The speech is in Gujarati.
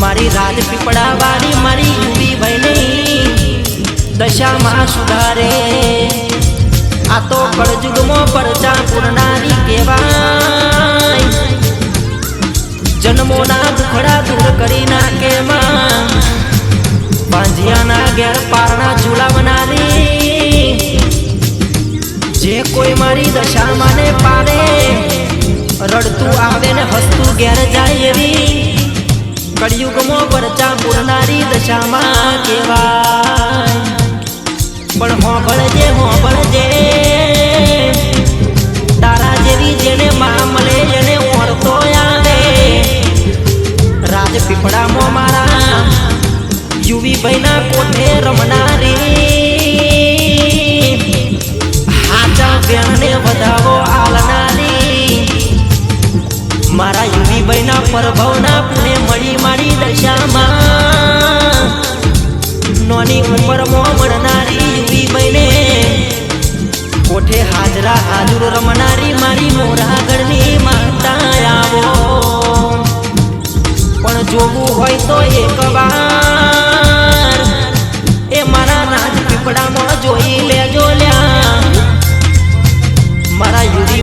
મારી રાજપીપળા વાળી મારી યુવી ભાઈની દશામાં સુધારે. આ તો કળજુગમાં પરચા પૂરનારી કહેવાય. જન્મોના દુખડા દૂર કરી નાખે માં. ગેર ઘેર પારણા ઝુલાવનારી જે કોઈ મારી દશામાં ને પારે રડતું આવે ને હસતું ઘેર જાય એવી દશામાં કહેવાય પણ હોંભળજે હોંભળજે. તારા જેવી જેને માં મળે એને ઓળતો આવે. મારા યુવી ભાઈના કોઠે રમનારી. હાચા બેનને વધાવો આલનારી. મારા યુવી ભાઈના પરભવના પુણે મળી નોની ઉંમરમાં મળનારી યુવી બને. કોઠે હાજરા હાજુર રમનારી મારી મોરાગઢની માતા આવો. પણ જોવું હોય તો એક વાર